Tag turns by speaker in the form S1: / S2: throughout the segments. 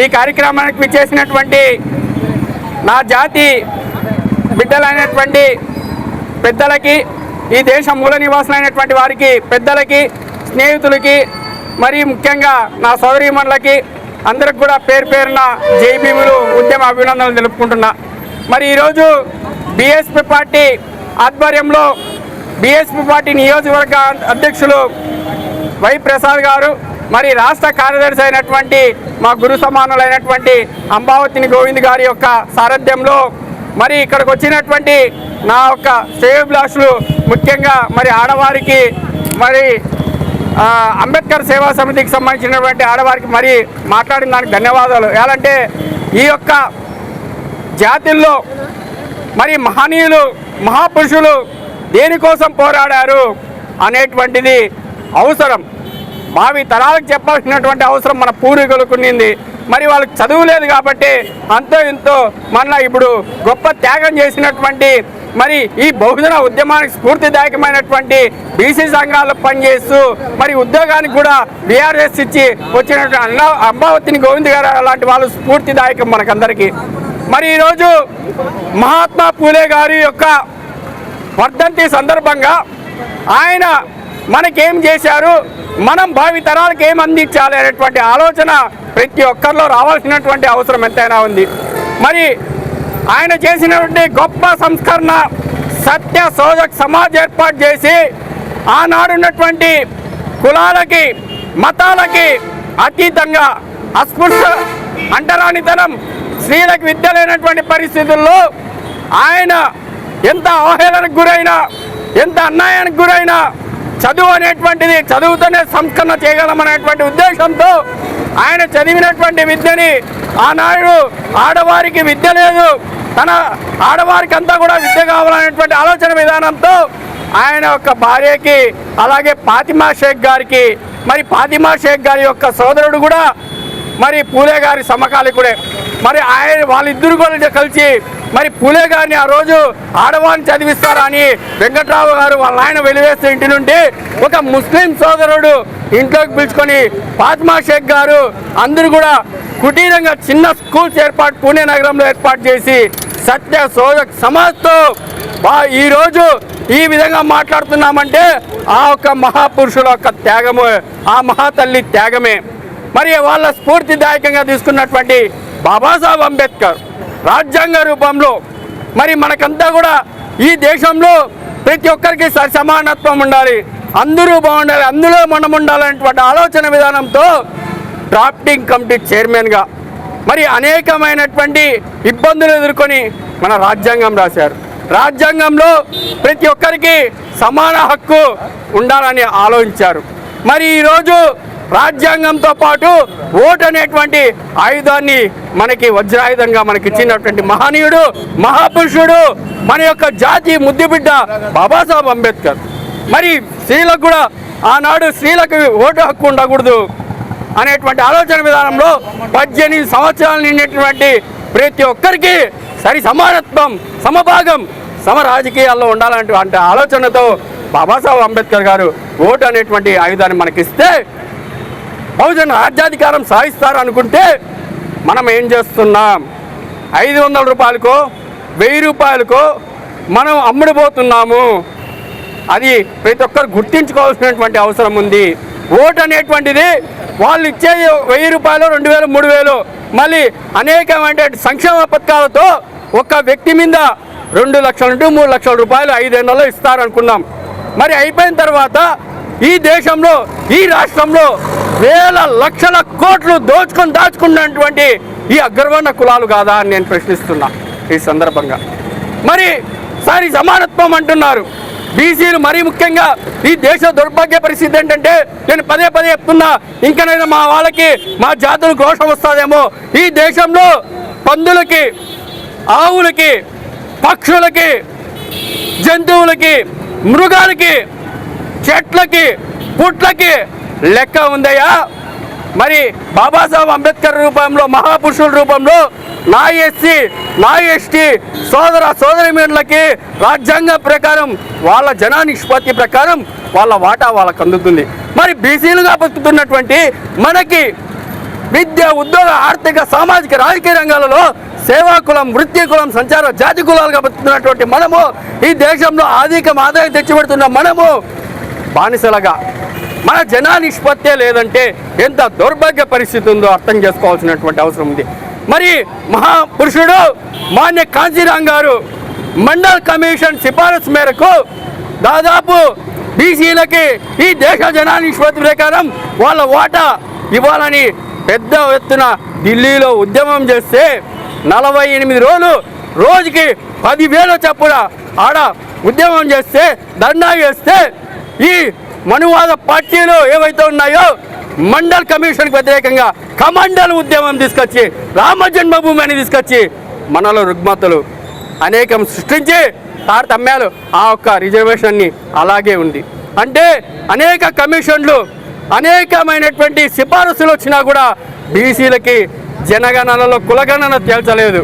S1: ఈ కార్యక్రమానికి విచ్చేసినటువంటి నా జాతి బిడ్డలైనటువంటి పెద్దలకి ఈ దేశం మూల నివాసులైనటువంటి వారికి పెద్దలకి స్నేహితులకి మరి ముఖ్యంగా నా సోదరీమణులకి అందరికి కూడా పేరు పేరున జై ఉద్యమ అభినందనలు తెలుపుకుంటున్నా. మరి ఈరోజు బీఎస్పీ పార్టీ ఆధ్వర్యంలో బీఎస్పీ పార్టీ నియోజకవర్గ అధ్యక్షులు వై ప్రసాద్ గారు మరి రాష్ట్ర కార్యదర్శి అయినటువంటి మా గురు సమానులైనటువంటి అంబావతిని గోవింద్ గారి యొక్క సారథ్యంలో మరి ఇక్కడికి వచ్చినటువంటి నా యొక్క శ్రేయోభిలాషులు ముఖ్యంగా మరి ఆడవారికి మరి అంబేద్కర్ సేవా సమితికి సంబంధించినటువంటి ఆడవారికి మరి మాట్లాడిన దానికి ధన్యవాదాలు. ఎలాంటే ఈ యొక్క జాతుల్లో మరి మహనీయులు మహాపురుషులు దేనికోసం పోరాడారు అనేటువంటిది అవసరం. మావి తరాలకు చెప్పాల్సినటువంటి అవసరం మన పూర్వీకులకు ఉండింది. మరి వాళ్ళకి చదువు లేదు కాబట్టి అంతో ఇంతో మన ఇప్పుడు గొప్ప త్యాగం చేసినటువంటి మరి ఈ బహుజన ఉద్యమానికి స్ఫూర్తిదాయకమైనటువంటి బీసీ సంఘాల్లో పనిచేస్తూ మరి ఉద్యోగానికి కూడా బీఆర్ఎస్ ఇచ్చి వచ్చినటువంటి అన్న అంబావతిని గోవింద్ గారు అలాంటి వాళ్ళు స్ఫూర్తిదాయకం మనకందరికీ. మరి ఈరోజు మహాత్మా పూలే గారి యొక్క వర్ధంతి సందర్భంగా ఆయన మనకేం చేశారు? మనం భావి తరాలకు ఏం అందించాలి అనేటువంటి ఆలోచన ప్రతి ఒక్కరిలో రావాల్సినటువంటి అవసరం ఎంతైనా ఉంది. మరి ఆయన చేసినటువంటి గొప్ప సంస్కరణ సత్య శోధక సమాజ్ ఏర్పాటు చేసి ఆనాడున్నటువంటి కులాలకి మతాలకి అతీతంగా అస్పృశ్య అంటరానితనం స్త్రీలకు విద్య లేనటువంటి పరిస్థితుల్లో ఆయన ఎంత అవహేళనకు గురైనా ఎంత అన్యాయానికి గురైనా చదువు అనేటువంటిది చదువుతోనే సంస్కరణ చేయగలమనేటువంటి ఉద్దేశంతో ఆయన చదివినటువంటి విద్యని ఆనాడు ఆడవారికి విద్య లేదు. తన ఆడవారికి అంతా కూడా విద్య కావాలనేటువంటి ఆలోచన విధానంతో ఆయన యొక్క భార్యకి అలాగే ఫాతిమా షేక్ గారికి మరి ఫాతిమా షేక్ గారి యొక్క సోదరుడు కూడా మరి పూలే గారి సమకాలికుడే. మరి ఆయన వాళ్ళిద్దరు కూడా కలిసి మరి పూలే గారిని ఆ రోజు ఆడవారిని చదివిస్తారని వెంకట్రావు గారు వాళ్ళ ఆయన వెలివేస్తే ఇంటి నుండి ఒక ముస్లిం సోదరుడు ఇంట్లోకి పిలుచుకొని ఫాత్మా షేక్ గారు అందరూ కూడా కుటీరంగా చిన్న స్కూల్స్ ఏర్పాటు పూణే నగరంలో ఏర్పాటు చేసి సత్య శోధక్ సమాజ్తో బా- ఈరోజు ఈ విధంగా మాట్లాడుతున్నామంటే ఆ ఒక మహాపురుషుల యొక్క త్యాగము ఆ మహాతల్లి త్యాగమే. మరి వాళ్ళ స్ఫూర్తిదాయకంగా తీసుకున్నటువంటి బాబాసాహెబ్ అంబేద్కర్ రాజ్యాంగ రూపంలో మరి మనకంతా కూడా ఈ దేశంలో ప్రతి ఒక్కరికి స- సమానత్వం ఉండాలి. అందరూ బాగుండాలి అందులో మనం ఉండాలనేటువంటి ఆలోచన విధానంతో డ్రాఫ్టింగ్ కమిటీ చైర్మన్గా మరి అనేకమైనటువంటి ఇబ్బందులు ఎదుర్కొని మన రాజ్యాంగం రాశారు. రాజ్యాంగంలో ప్రతి ఒక్కరికి సమాన హక్కు ఉండాలని ఆలోచించారు. మరి ఈరోజు రాజ్యాంగంతో పాటు ఓటు అనేటువంటి ఆయుధాన్ని మనకి వజ్రాయుధంగా మనకి ఇచ్చినటువంటి మహనీయుడు మహాపురుషుడు మన యొక్క జాతి ముద్దుబిడ్డ బాబాసాహెబ్ అంబేద్కర్. మరి స్త్రీలకు కూడా ఆనాడు స్త్రీలకు ఓటు హక్కు ఉండకూడదు అనేటువంటి ఆలోచన విధానంలో పద్దెనిమిది సంవత్సరాలు నిండినటువంటి ప్రతి ఒక్కరికి సరి సమానత్వం సమభాగం సమ రాజకీయాల్లో ఉండాలనేటువంటి ఆలోచనతో బాబాసాహెబ్ అంబేద్కర్ గారు ఓటు అనేటువంటి ఆయుధాన్ని మనకిస్తే బహుజన రాజ్యాధికారం సాధిస్తారు అనుకుంటే మనం ఏం చేస్తున్నాం? ఐదు వందల రూపాయలకో వెయ్యి రూపాయలకో మనం అమ్ముడుపోతున్నాము. అది ప్రతి ఒక్కరు గుర్తించుకోవాల్సినటువంటి అవసరం ఉంది. ఓటు అనేటువంటిది వాళ్ళు ఇచ్చేది వెయ్యి రూపాయలు రెండు వేలు మూడు వేలు మళ్ళీ అనేకమైన సంక్షేమ పథకాలతో ఒక వ్యక్తి మీద రెండు లక్షల నుండి మూడు లక్షల రూపాయలు ఐదేళ్ళలో ఇస్తారనుకున్నాం. మరి అయిపోయిన తర్వాత ఈ దేశంలో ఈ రాష్ట్రంలో వేల లక్షల కోట్లు దోచుకొని దాచుకున్నటువంటి ఈ అగ్రవర్ణ కులాలు కాదా అని నేను ప్రశ్నిస్తున్నా ఈ సందర్భంగా. మరి సారి సమానత్వం అంటున్నారు. బీసీలు మరీ ముఖ్యంగా ఈ దేశ దౌర్భాగ్య పరిస్థితి ఏంటంటే నేను పదే పదే చెప్తున్నా ఇంకనైనా మా వాళ్ళకి మా జాతులు ఘోషం వస్తుందేమో. ఈ దేశంలో పందులకి ఆవులకి పక్షులకి జంతువులకి మృగాలకి చెట్లకి పుట్లకి లెక్క ఉందయ్యా. మరి బాబాసాహెబ్ అంబేద్కర్ రూపంలో మహాపురుషుల రూపంలో నా ఎస్సీ నా ఎస్టీ సోదర సోదరిమీనులకి రాజ్యాంగం ప్రకారం వాళ్ళ జనా నిష్పత్తి ప్రకారం వాళ్ళ వాటా వాళ్ళకు అందుతుంది. మరి బీసీలుగా బతుకుతున్నటువంటి మనకి విద్య ఉద్యోగ ఆర్థిక సామాజిక రాజకీయ రంగాలలో సేవా కులం వృత్తి కులం సంచార జాతి కులాలుగా బతుకుతున్నటువంటి మనము ఈ దేశంలో ఆధికం ఆదాయం తెచ్చిపెడుతున్న మనము బానిసలుగా. మన జనా నిష్పత్తే లేదంటే ఎంత దౌర్భాగ్య పరిస్థితి ఉందో అర్థం చేసుకోవాల్సినటువంటి అవసరం ఉంది. మరి మహాపురుషుడు మాన్య కాంచీరాం గారు మండల్ కమిషన్ సిఫారసు మేరకు దాదాపు బీసీలకి ఈ దేశ జనా నిష్పత్తి ప్రకారం వాళ్ళ వాటా ఇవ్వాలని పెద్ద ఎత్తున ఢిల్లీలో ఉద్యమం చేస్తే నలభై ఎనిమిది రోజులు రోజుకి పదివేల చప్పున ఆడ ఉద్యమం చేస్తే దండా చేస్తే ఈ మనువాద పార్టీలు ఏవైతే ఉన్నాయో మండల్ కమిషన్కి వ్యతిరేకంగా కమండల్ ఉద్యమం తీసుకొచ్చి రామ జన్మభూమి అని తీసుకొచ్చి మనలో రుగ్మతలు అనేకం సృష్టించి తారతమ్యాలు ఆ ఒక్క రిజర్వేషన్ని అలాగే ఉంది. అంటే అనేక కమిషన్లు అనేకమైనటువంటి సిఫారసులు వచ్చినా కూడా బీసీలకి జనగణనలో కులగణన తేల్చలేదు.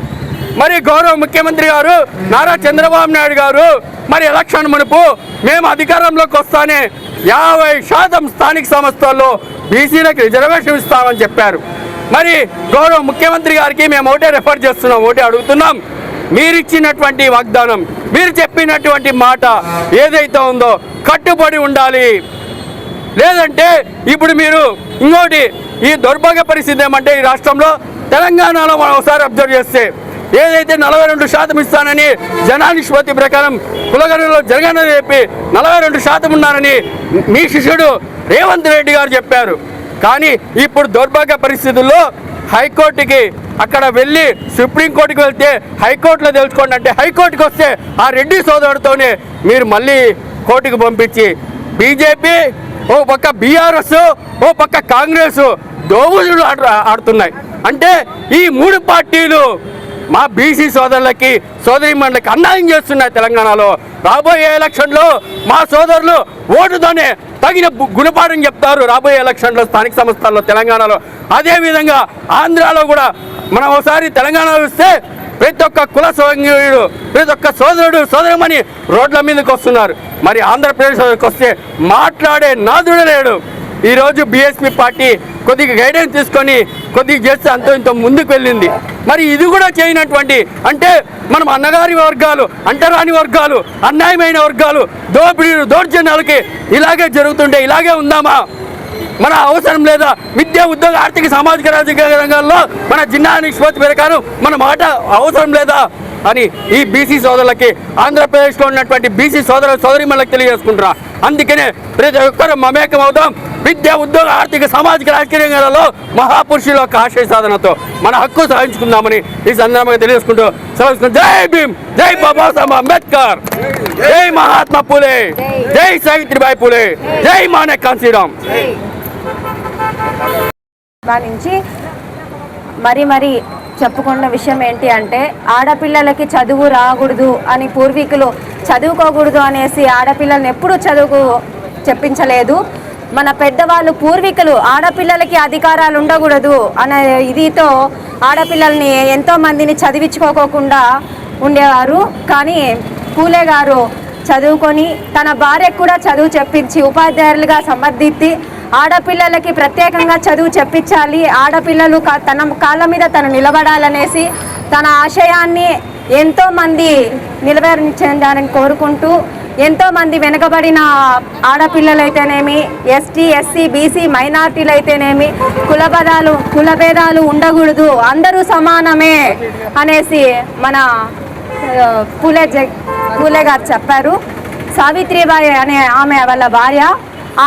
S1: మరి గౌరవ ముఖ్యమంత్రి గారు నారా చంద్రబాబు నాయుడు గారు మరి ఎలక్షన్ మునుపు మేము అధికారంలోకి వస్తానే యాభై శాతం స్థానిక సంస్థల్లో బీసీలకు రిజర్వేషన్ ఇస్తామని చెప్పారు. మరి గౌరవ ముఖ్యమంత్రి గారికి మేము ఒకటే రెఫర్ చేస్తున్నాం ఒకటే అడుగుతున్నాం. మీరిచ్చినటువంటి వాగ్దానం మీరు చెప్పినటువంటి మాట ఏదైతే ఉందో కట్టుబడి ఉండాలి. లేదంటే ఇప్పుడు మీరు ఇంకోటి ఈ దౌర్భాగ్య పరిస్థితి ఏమంటే ఈ రాష్ట్రంలో తెలంగాణలో మనం ఒకసారి అబ్జర్వ్ చేస్తే ఏదైతే నలభై రెండు శాతం ఇస్తానని జనానిష్పత్తి ప్రకారం కులగణలో జరగనని చెప్పి నలభై రెండు శాతం ఉన్నారని మీ శిష్యుడు రేవంత్ రెడ్డి గారు చెప్పారు. కానీ ఇప్పుడు దౌర్భాగ్య పరిస్థితుల్లో హైకోర్టుకి అక్కడ వెళ్ళి సుప్రీంకోర్టుకి వెళ్తే హైకోర్టులో తెలుసుకోండి అంటే హైకోర్టుకి వస్తే ఆ రెడ్డి సోదరుడితోనే మీరు మళ్ళీ కోర్టుకు పంపించి బీజేపీ ఓ పక్క బీఆర్ఎస్ ఓ పక్క కాంగ్రెస్ దోబులు ఆడుతున్నాయి. అంటే ఈ మూడు పార్టీలు మా బీసీ సోదరులకి సోదరి మండలికి అన్యాయం చేస్తున్నాయి తెలంగాణలో. రాబోయే ఎలక్షన్లో మా సోదరులు ఓటుతోనే తగిన గుణపాఠం చెప్తారు రాబోయే ఎలక్షన్లో స్థానిక సంస్థల్లో తెలంగాణలో. అదేవిధంగా ఆంధ్రాలో కూడా మనం ఒకసారి తెలంగాణ చూస్తే ప్రతి ఒక్క కుల సంఘీయుడు ప్రతి ఒక్క సోదరుడు సోదరమని రోడ్ల మీదకి వస్తున్నారు. మరి ఆంధ్రప్రదేశ్కి వస్తే మాట్లాడే నాదుడు లేడు. ఈరోజు బీఎస్పీ పార్టీ కొద్దిగా గైడెన్స్ తీసుకొని కొద్దిగా చేస్తే అంత ఇంత ముందుకు వెళ్ళింది. మరి ఇది కూడా చేయనటువంటి అంటే మనం అన్నగారి వర్గాలు అంటరాని వర్గాలు అన్యాయమైన వర్గాలు దోపిడీ దౌర్జన్యాలకి ఇలాగే జరుగుతుంటే ఇలాగే ఉందామా? మన అవసరం లేదా? విద్య ఉద్యోగ ఆర్థిక సామాజిక రాజకీయ రంగాల్లో మన జిల్లా నిష్పత్తి ప్రకారం మన మాట అవసరం లేదా? అని ఈ బీసీ సోదరులకి ఆంధ్రప్రదేశ్లో ఉన్నటువంటి బీసీ సోదర సోదరిమలకు తెలియజేసుకుంటున్నా. అందుకనే ప్రతి ఒక్కరూ మమేకం అవుదాం విద్య ఉద్యోగ ఆర్థిక సామాజిక రాజకీయ రంగాలలో మహాపురుషుల యొక్క ఆశయ సాధనతో మన హక్కు సాధించుకుందామని ఈ సందర్భంగా తెలియజేసుకుంటూ సెలవు జై భీమ్ జై బాబాసాహెబ్ అంబేద్కర్. జై మహాత్మా పూలే జై సావిత్రిబాయి పూలే జై మానే కాన్సీరామ్
S2: నుంచి మరి మరి చెప్పుకున్న విషయం ఏంటి అంటే ఆడపిల్లలకి చదువు రాకూడదు అని పూర్వీకులు చదువుకోకూడదు అనేసి ఆడపిల్లల్ని ఎప్పుడూ చదువుకు చెప్పించలేదు. మన పెద్దవాళ్ళు పూర్వీకులు ఆడపిల్లలకి అధికారాలు ఉండకూడదు అనే ఇదితో ఆడపిల్లల్ని ఎంతో మందిని చదివించుకోకుండా ఉండేవారు. కానీ పూలే గారు చదువుకొని తన భార్యకు కూడా చదువు చెప్పించి ఉపాధ్యాయులుగా సమర్థించి ఆడపిల్లలకి ప్రత్యేకంగా చదువు చెప్పించాలి. ఆడపిల్లలు కా- తన కాళ్ళ మీద తను నిలబడాలనేసి తన ఆశయాన్ని ఎంతో మంది కోరుకుంటూ ఎంతో మంది వెనుకబడిన ఆడపిల్లలైతేనేమి ఎస్టీ ఎస్సీ బీసీ మైనార్టీలు అయితేనేమి కులభేదాలు కులభేదాలు ఉండకూడదు అందరూ సమానమే అనేసి మన పూలే జ పూలే గారు చెప్పారు. సావిత్రిబాయి అనే ఆమె వాళ్ళ భార్య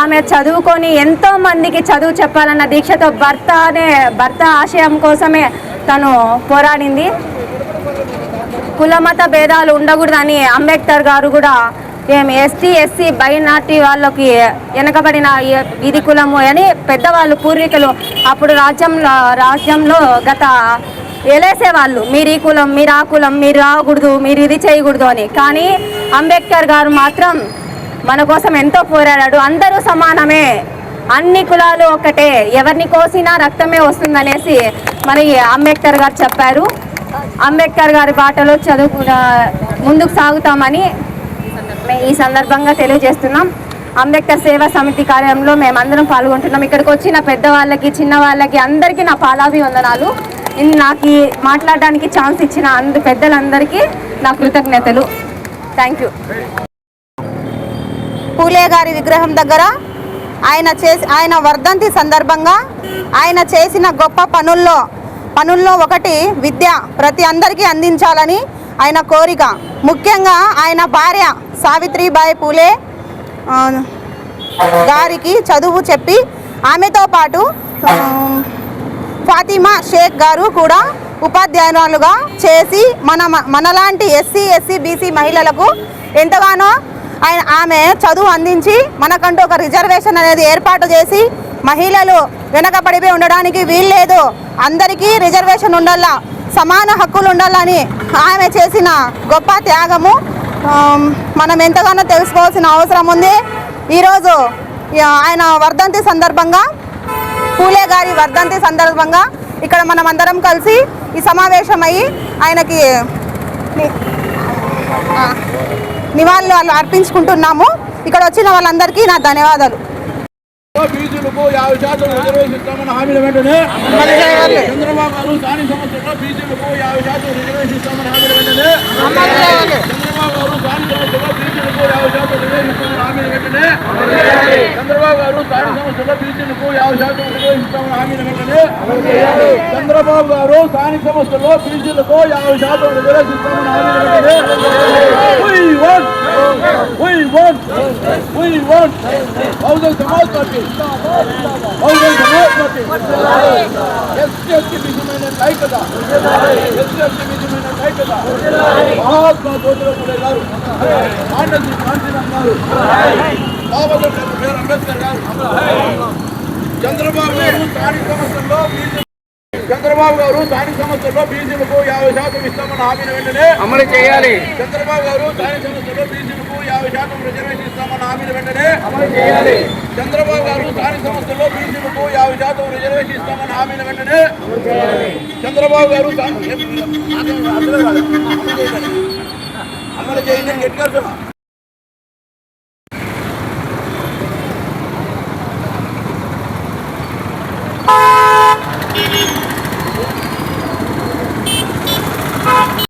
S2: ఆమె చదువుకొని ఎంతో మందికి చదువు చెప్పాలన్న దీక్షతో భర్త అనే భర్త ఆశయం కోసమే తను పోరాడింది. కులమత భేదాలు ఉండకూడదని అంబేద్కర్ గారు కూడా ఏం ఎస్టీ ఎస్సీ బైనాటి వాళ్ళకి వెనకబడిన ఇది కులము అని పెద్దవాళ్ళు పూర్వీకులు అప్పుడు రాజ్యంలో రాజ్యంలో గత ఎలేసేవాళ్ళు మీరు ఈ కులం మీరు ఆ కులం మీరు రాకూడదు మీరు ఇది చేయకూడదు అని. కానీ అంబేద్కర్ గారు మాత్రం మన కోసం ఎంతో పోరాడాడు. అందరూ సమానమే. అన్ని కులాలు ఒకటే. ఎవరిని కోసినా రక్తమే వస్తుందనేసి మరి అంబేద్కర్ గారు చెప్పారు. అంబేద్కర్ గారి బాటలో చదువు ముందుకు సాగుతామని మేము ఈ సందర్భంగా తెలియజేస్తున్నాం. అంబేద్కర్ సేవా సమితి కార్యంలో మేమందరం పాల్గొంటున్నాం. ఇక్కడికి వచ్చిన పెద్దవాళ్ళకి చిన్న వాళ్ళకి అందరికీ నా పాలాభి వందనాలు నాకు మాట్లాడడానికి ఛాన్స్ ఇచ్చిన అందు పెద్దలందరికీ నా కృతజ్ఞతలు. థ్యాంక్ యూ
S3: పూలే గారి విగ్రహం దగ్గర ఆయన చేసి ఆయన వర్ధంతి సందర్భంగా ఆయన చేసిన గొప్ప పనుల్లో పనుల్లో ఒకటి విద్య ప్రతి అందరికీ అందించాలని ఆయన కోరిక. ముఖ్యంగా ఆయన భార్య సావిత్రిబాయి పూలే గారికి చదువు చెప్పి ఆమెతో పాటు ఫాతిమా షేక్ గారు కూడా ఉపాధ్యాయురాలుగా చేసి మన మనలాంటి ఎస్సీ ఎస్సీ బీసీ మహిళలకు ఎంతగానో ఆయన ఆమె చదువు అందించి మనకంటూ ఒక రిజర్వేషన్ అనేది ఏర్పాటు చేసి మహిళలు వెనకబడిపోయి ఉండడానికి వీల్లేదు. అందరికీ రిజర్వేషన్ ఉండాలా? సమాన హక్కులు ఉండాలని ఆమె చేసిన గొప్ప త్యాగము మనం ఎంతగానో తెలుసుకోవాల్సిన అవసరం ఉంది. ఈరోజు ఆయన వర్ధంతి సందర్భంగా పూలే గారి వర్ధంతి సందర్భంగా ఇక్కడ మనం అందరం కలిసి ఈ సమావేశమయ్యి ఆయనకి నివాళులు అర్పించుకుంటున్నాము. ఇక్కడ వచ్చిన వాళ్ళందరికీ నా ధన్యవాదాలు.
S4: బీసీలకు యాభై శాతం రిజర్వేషన్ ఇస్తామని హామీల వెంటనే చంద్రబాబు గారు స్థానిక సంస్థల్లో బీసీలకు యాభై శాతం రిజర్వేషన్ ఇస్తామని హామీల వెంటనే చంద్రబాబు గారు స్థానిక సంస్థల్లో బీసీలకు యాభై శాతం రిజర్వేషన్ ఇస్తామని హామీల వెంటనే చంద్రబాబు గారు స్థానిక సంస్థల్లో బీసీలకు యాభై శాతం రిజర్వేషన్ ఇస్తామని హామీల వెంటనే చంద్రబాబు గారు స్థానిక సంస్థల్లో బీసీలకు యాభై శాతం రిజర్వేషన్ ఇస్తామని హామీల వెంటనే We want, we want, we want Bahujan Samaj party Bahujan Samaj party ST ST నిజమైన ఐక్యత ఎస్టీ ఎస్టీ నిజమైన ఐక్యత మహాత్మా జ్యోతిరావు ఫులే గారు ఆండశ్రీ కాంతిరామ్ గారు బాబాసాహెబ్ డాక్టర్ అంబేద్కర్ గారు చంద్రబాబు గారు స్థానిక సంస్థల్లో బీజేపీ చంద్రబాబు గారు స్థానిక సంస్థల్లో బీసీలకు యాభై శాతం ఇస్తామన్న హామీని వెంటనే
S1: అమలు చేయాలి.
S4: చంద్రబాబు గారు స్థానిక సంస్థల్లో బీసీలకు యాభై శాతం రిజర్వేషన్ ఇస్తామన్న హామీని వెంటనే అమలు చేయాలి. చంద్రబాబు గారు స్థానిక సంస్థల్లో బీసీలకు యాభై శాతం రిజర్వేషన్ ఇస్తామన్న హామీని వెంటనే చంద్రబాబు గారు అమలు చేయండి. గట్టిగా.